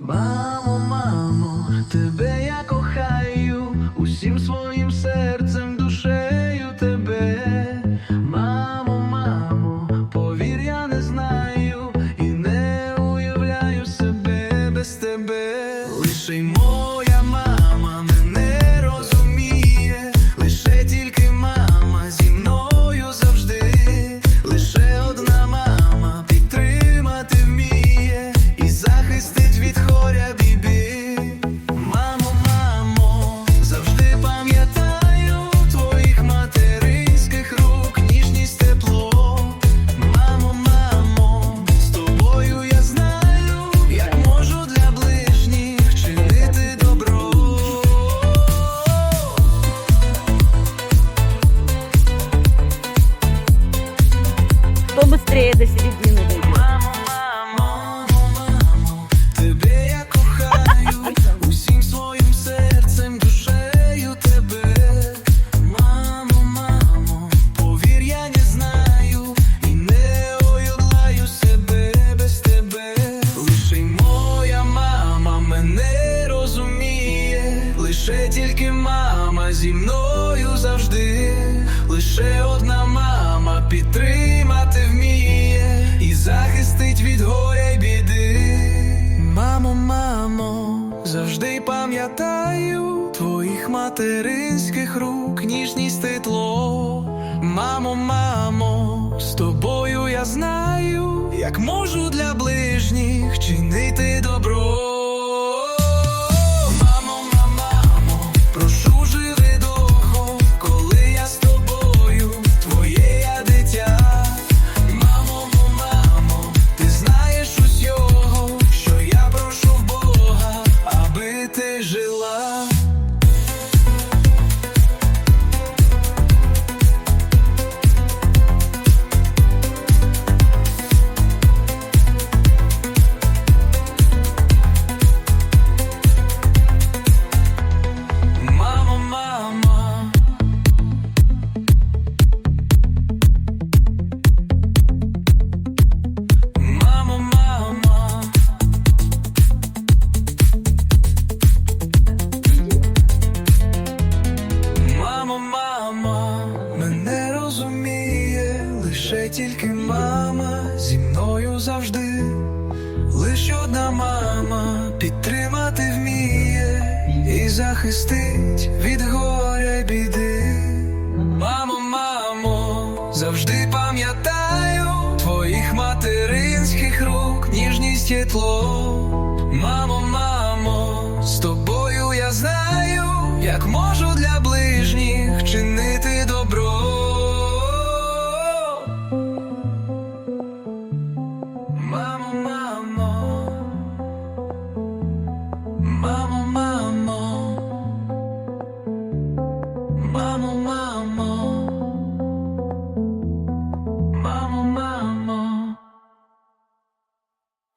Мамо, мамо, тебе повір, я не тебе. Лише тільки мама зі мною завжди, лише одна мама підтримати завжди пам'ятаю твоїх материнських рук, ніжність тепло. Мамо, мамо, з тобою я знаю, як можу для ближніх чинити розуміє, лише тільки мама зі мною завжди. Лиш одна мама підтримати вміє і захистить від горя й біди. Мамо, мамо, завжди пам'ятаю твоїх материнських рук, ніжність і тепло. Мамо, мамо, з тобою я знаю, як можу мамо,